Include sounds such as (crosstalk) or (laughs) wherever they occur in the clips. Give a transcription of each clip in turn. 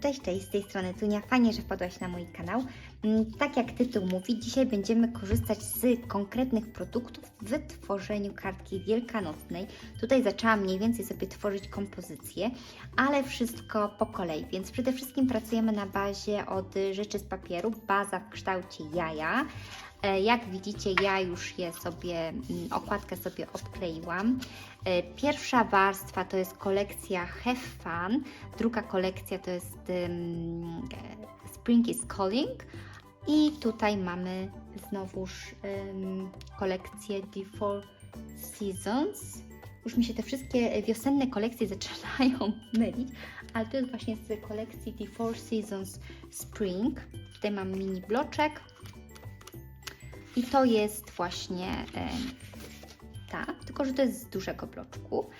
Cześć, cześć, z tej strony Tunia. Fajnie, że wpadłaś na mój kanał. Mm, Tak jak tytuł mówi, dzisiaj będziemy korzystać z konkretnych produktów w tworzeniu kartki wielkanocnej. Tutaj zaczęłam mniej więcej sobie tworzyć kompozycję, ale wszystko po kolei, więc przede wszystkim pracujemy na bazie od rzeczy z papieru, baza w kształcie jaja. E, Jak widzicie, ja już je sobie, mm, okładkę sobie odkleiłam. E, Pierwsza warstwa to jest kolekcja Have Fun, druga kolekcja to jest Spring is Calling i tutaj mamy znowuż um, kolekcję The Four Seasons. Już mi się te wszystkie wiosenne kolekcje (laughs) zaczynają mylić, ale to jest właśnie z kolekcji The Four Seasons Spring. Tutaj mam mini bloczek i to jest właśnie e, ta, tylko że to jest z dużego bloczku.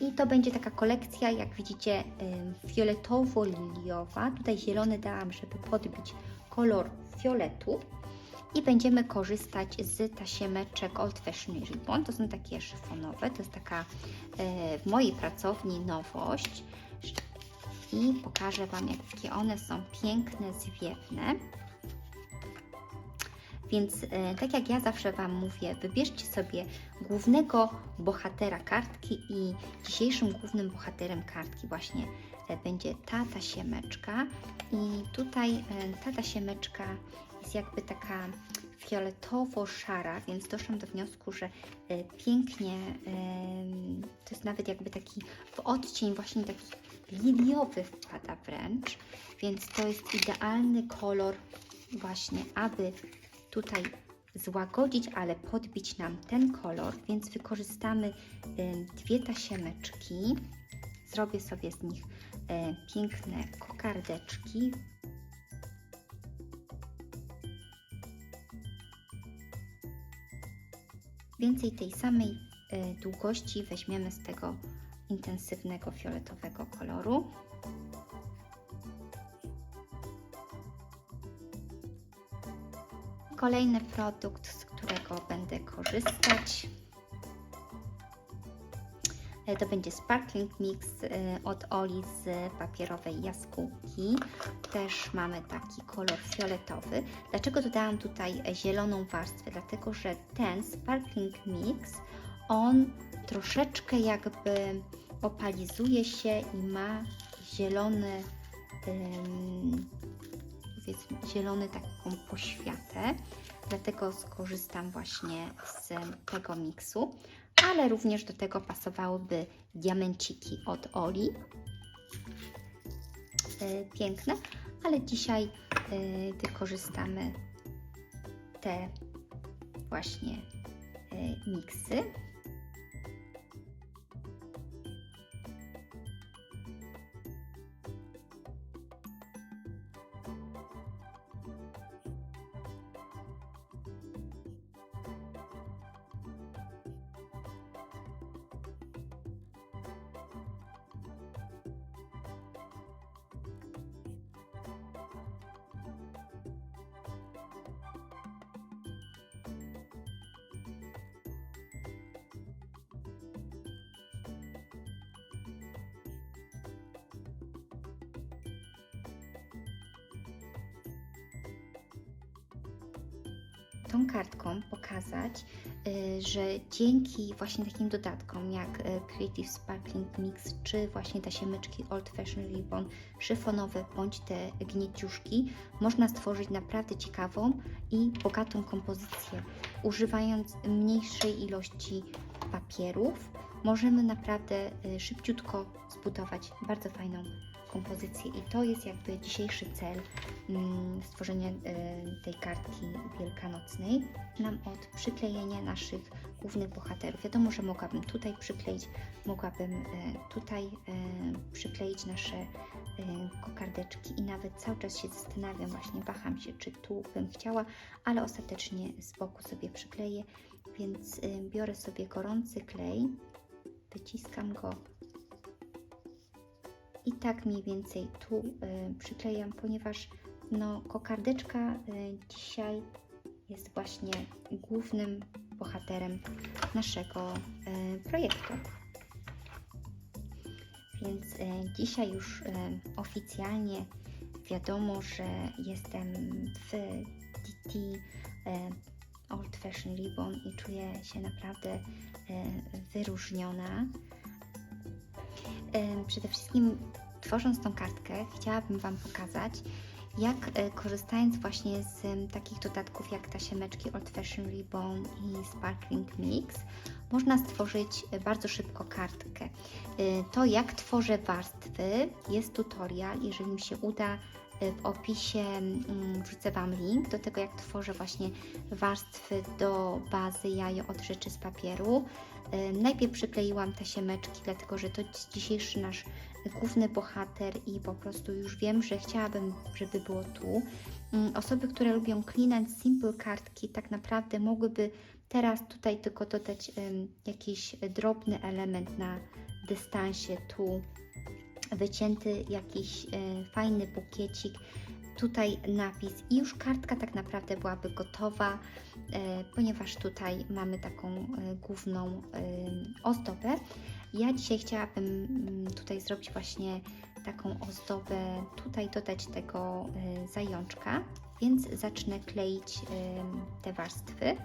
I to będzie taka kolekcja, jak widzicie, fioletowo-liliowa. Tutaj zielony dałam, żeby podbić kolor fioletu. I będziemy korzystać z tasiemeczek Old Fashioned Ribbon. To są takie szyfonowe. To jest taka y, w mojej pracowni nowość. I pokażę Wam, jakie one są piękne, zwiewne. Więc e, tak jak ja zawsze Wam mówię, wybierzcie sobie głównego bohatera kartki i dzisiejszym głównym bohaterem kartki właśnie e, będzie ta tasiemeczka i tutaj e, ta tasiemeczka jest jakby taka fioletowo-szara, więc doszłam do wniosku, że pięknie to jest nawet jakby taki w odcień właśnie taki liliowy wpada wręcz, więc to jest idealny kolor właśnie, aby tutaj złagodzić, ale podbić nam ten kolor, więc wykorzystamy dwie tasiemeczki. Zrobię sobie z nich y, piękne kokardeczki. Więcej tej samej y, długości weźmiemy z tego intensywnego fioletowego koloru. Kolejny produkt, z którego będę korzystać, e, to będzie Sparkling Mix e, od Oli z papierowej jaskółki. Też mamy taki kolor fioletowy. Dlaczego dodałam tutaj zieloną warstwę? Dlatego, że ten Sparkling Mix, on troszeczkę jakby opalizuje się i ma zielony powiedzmy zielony taką poświatę, dlatego skorzystam właśnie z tego miksu, ale również do tego pasowałyby diamenciki od Oli. E, Piękne, ale dzisiaj e, wykorzystamy te właśnie e, miksy. Tą kartką pokazać, y, że dzięki właśnie takim dodatkom jak y, Creative Sparkling Mix, czy właśnie tasiemeczki Old Fashioned Ribbon, szyfonowe bądź te gnieciuszki, można stworzyć naprawdę ciekawą i bogatą kompozycję. Używając mniejszej ilości papierów, możemy naprawdę y, szybciutko zbudować bardzo fajną kompozycję i to jest jakby dzisiejszy cel mm, stworzenia y, tej kartki wielkanocnej. Nam od przyklejenia naszych głównych bohaterów. Wiadomo, że mogłabym tutaj przykleić, mogłabym y, tutaj y, przykleić nasze kokardeczki i nawet cały czas się zastanawiam, właśnie waham się, czy tu bym chciała, ale ostatecznie z boku sobie przykleję, więc biorę sobie gorący klej, wyciskam go i tak mniej więcej tu y, przyklejam, ponieważ no, kokardeczka y, dzisiaj jest właśnie głównym bohaterem naszego y, projektu. Więc e, dzisiaj już e, oficjalnie wiadomo, że jestem w DT e, Old Fashion Ribbon i czuję się naprawdę e, wyróżniona. Przede wszystkim tworząc tą kartkę chciałabym Wam pokazać, jak e, korzystając właśnie z takich dodatków jak tasiemeczki Old Fashion Ribbon i Sparkling Mix, można stworzyć e, bardzo szybko kartkę. E, To jak tworzę warstwy jest tutorial, jeżeli mi się uda w opisie wrzucę Wam link do tego jak tworzę właśnie warstwy do bazy jajo od rzeczy z papieru. Najpierw przykleiłam tasiemeczki, dlatego że to dzisiejszy nasz główny bohater i po prostu już wiem, że chciałabym, żeby było tu. Mm, Osoby, które lubią and simple kartki, tak naprawdę mogłyby teraz tutaj tylko dodać jakiś drobny element na dystansie, tu wycięty jakiś e, fajny bukiecik, tutaj napis i już kartka tak naprawdę byłaby gotowa, e, ponieważ tutaj mamy taką e, główną e, ozdobę. Ja dzisiaj chciałabym mm, tutaj zrobić właśnie taką ozdobę, tutaj dodać tego zajączka, więc zacznę kleić te warstwy.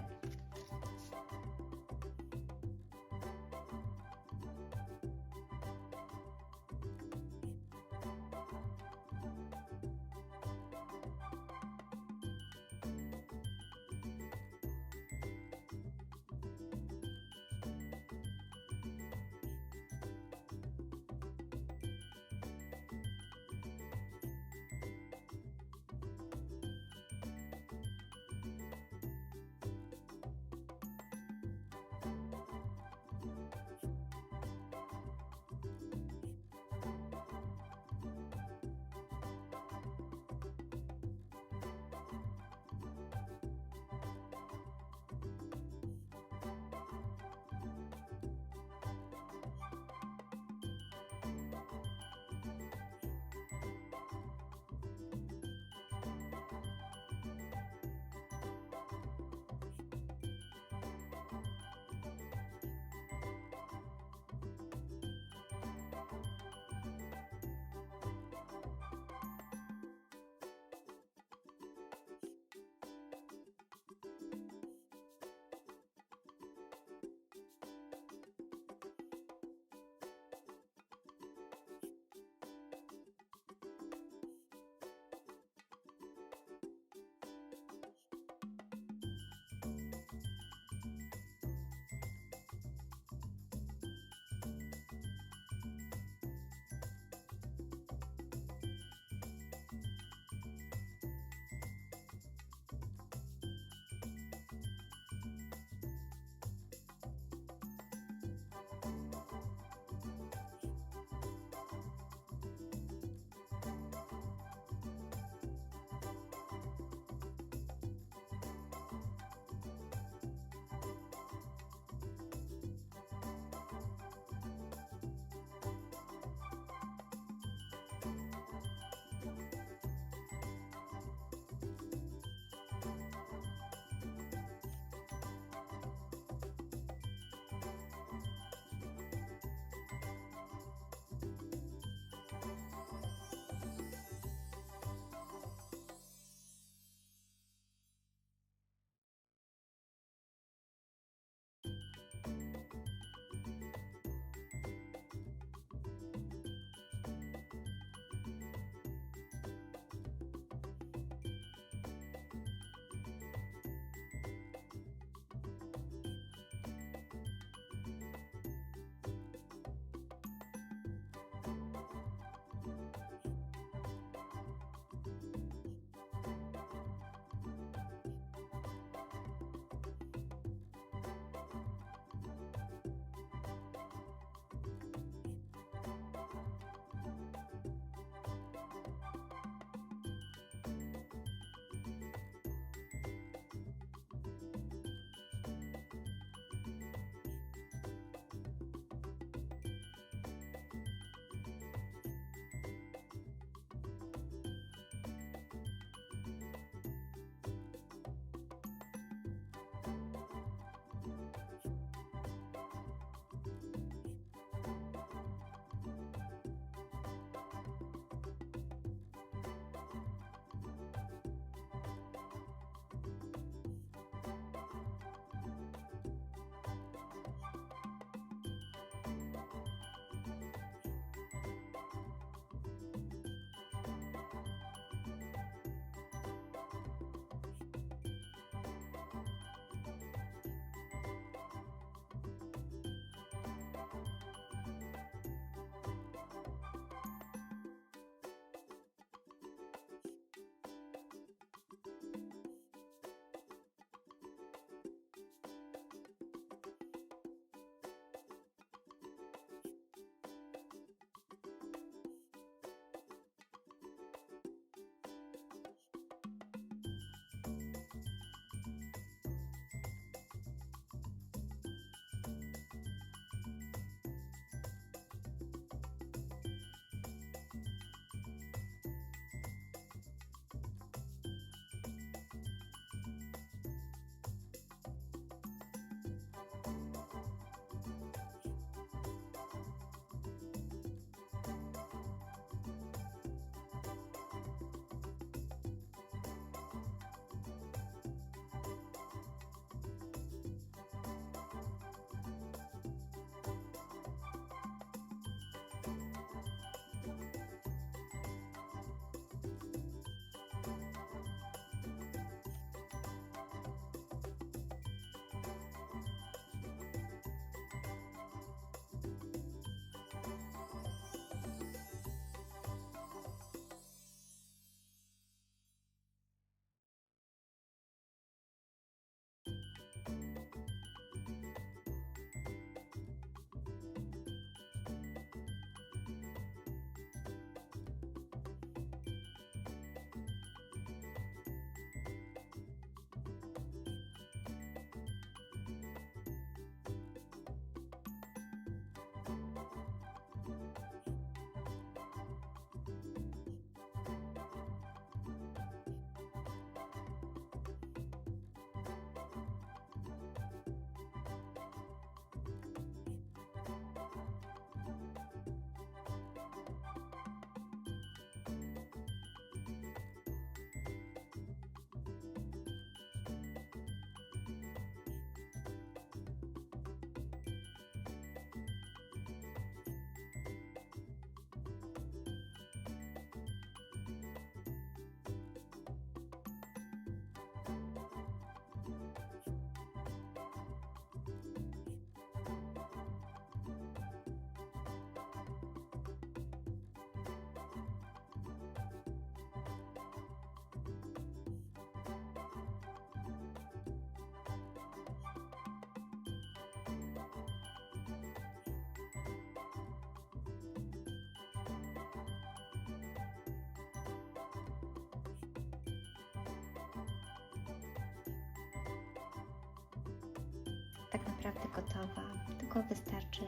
Tak naprawdę gotowa. Tylko wystarczy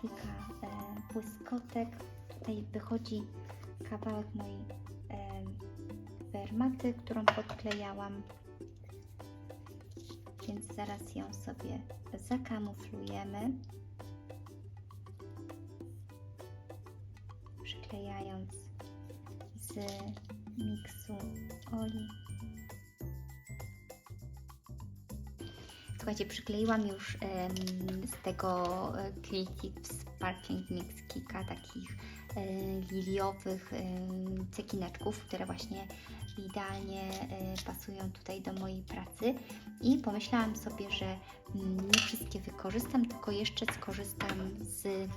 kilka e, błyskotek. Tutaj wychodzi kawałek mojej e, wermaty, którą podklejałam. Więc zaraz ją sobie zakamuflujemy. Przyklejając z miksu oli. Słuchajcie, przykleiłam już z tego e, Creative Sparkling Mix Kika takich e, liliowych cekineczków, które właśnie idealnie e, pasują tutaj do mojej pracy i pomyślałam sobie, że mm, nie wszystkie wykorzystam, tylko jeszcze skorzystam z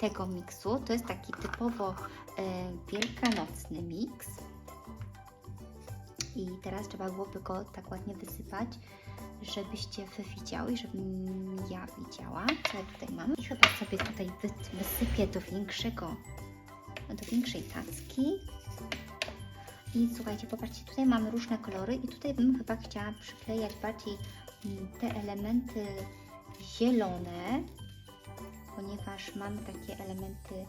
tego miksu. To jest taki typowo wielkanocny miks. I teraz trzeba byłoby go tak ładnie wysypać, żebyście wy widziały, żebym ja widziała, co ja tutaj mam. I chyba sobie tutaj wy- wysypię do większego, do większej tacki. I słuchajcie, popatrzcie, tutaj mamy różne kolory i tutaj bym chyba chciała przyklejać bardziej mm, te elementy zielone, ponieważ mamy takie elementy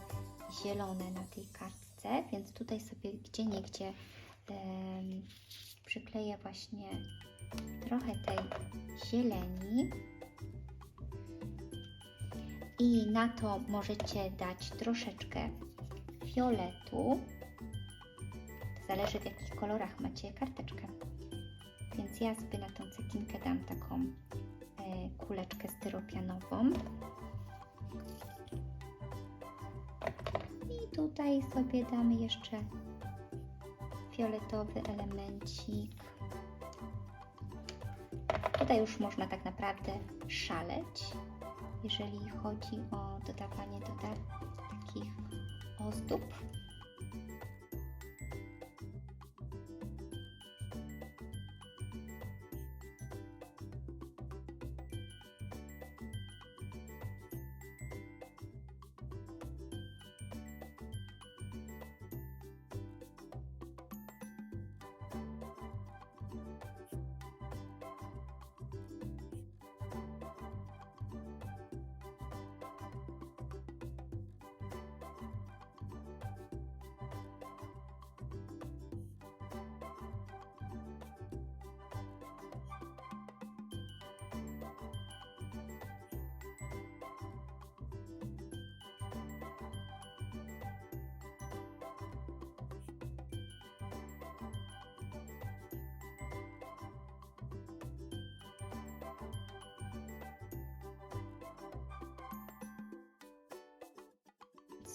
zielone na tej kartce, więc tutaj sobie gdzie niegdzie em, przykleję właśnie trochę tej zieleni. I na to możecie dać troszeczkę fioletu. Zależy w jakich kolorach macie karteczkę. Więc ja sobie na tą cekinkę dam taką e, kuleczkę styropianową. I tutaj sobie damy jeszcze fioletowy elemencik. Tutaj już można tak naprawdę szaleć, jeżeli chodzi o dodawanie doda- takich ozdób.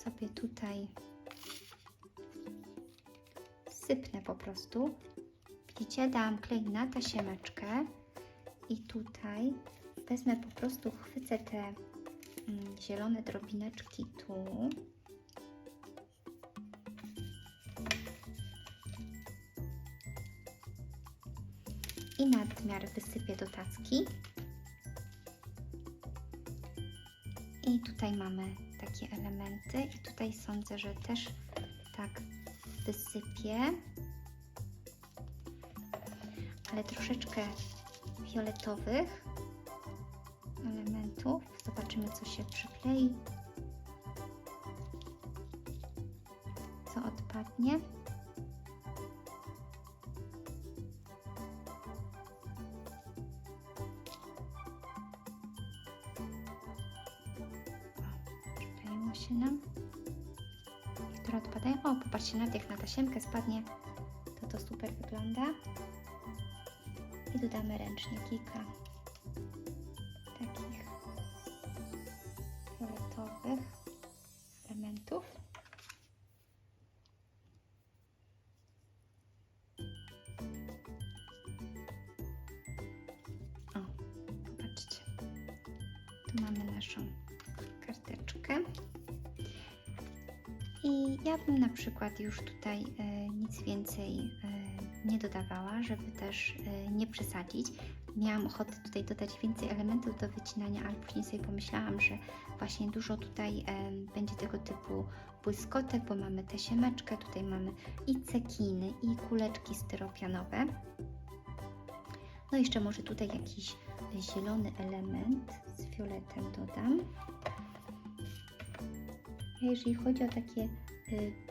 Sobie tutaj sypnę po prostu. Widzicie, dałam klej na tasiemeczkę i tutaj wezmę po prostu, chwycę te mm, zielone drobineczki tu. I nadmiar wysypię do tacki. I tutaj mamy takie elementy i tutaj sądzę, że też tak wysypię. Ale troszeczkę fioletowych elementów. Zobaczymy, co się przyklei. Co odpadnie. Nawet jak na tasiemkę spadnie, to to super wygląda. I dodamy ręcznie kilka takich fioletowych elementów. O, popatrzcie. Tu mamy naszą karteczkę. I ja bym na przykład już tutaj e, nic więcej e, nie dodawała, żeby też e, nie przesadzić. Miałam ochotę tutaj dodać więcej elementów do wycinania, ale później sobie pomyślałam, że właśnie dużo tutaj będzie tego typu błyskotek, bo mamy tę siemeczkę, tutaj mamy i cekiny, i kuleczki styropianowe. No jeszcze może tutaj jakiś zielony element z fioletem dodam. Jeżeli chodzi o takie y,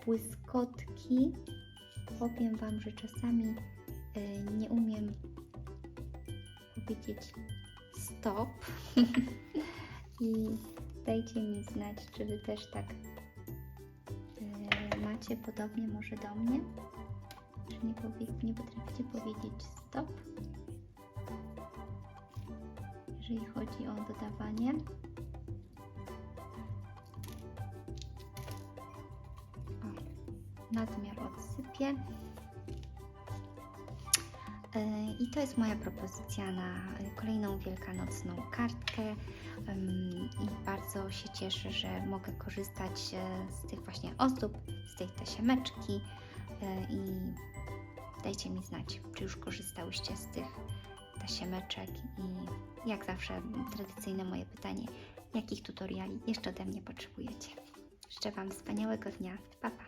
błyskotki, powiem Wam, że czasami y, nie umiem powiedzieć stop. (laughs) I dajcie mi znać, czy Wy też tak y, macie podobnie może do mnie. Czy nie, powie, nie potraficie powiedzieć stop, jeżeli chodzi o dodawanie. Nadmiar odsypię. E, I to jest moja propozycja na kolejną wielkanocną kartkę. I bardzo się cieszę, że mogę korzystać e, z tych właśnie ozdób, z tej tasiemeczki. E, I dajcie mi znać, czy już korzystałyście z tych tasiemeczek. I jak zawsze, tradycyjne moje pytanie: jakich tutoriali jeszcze ode mnie potrzebujecie? Życzę Wam wspaniałego dnia. Pa, pa!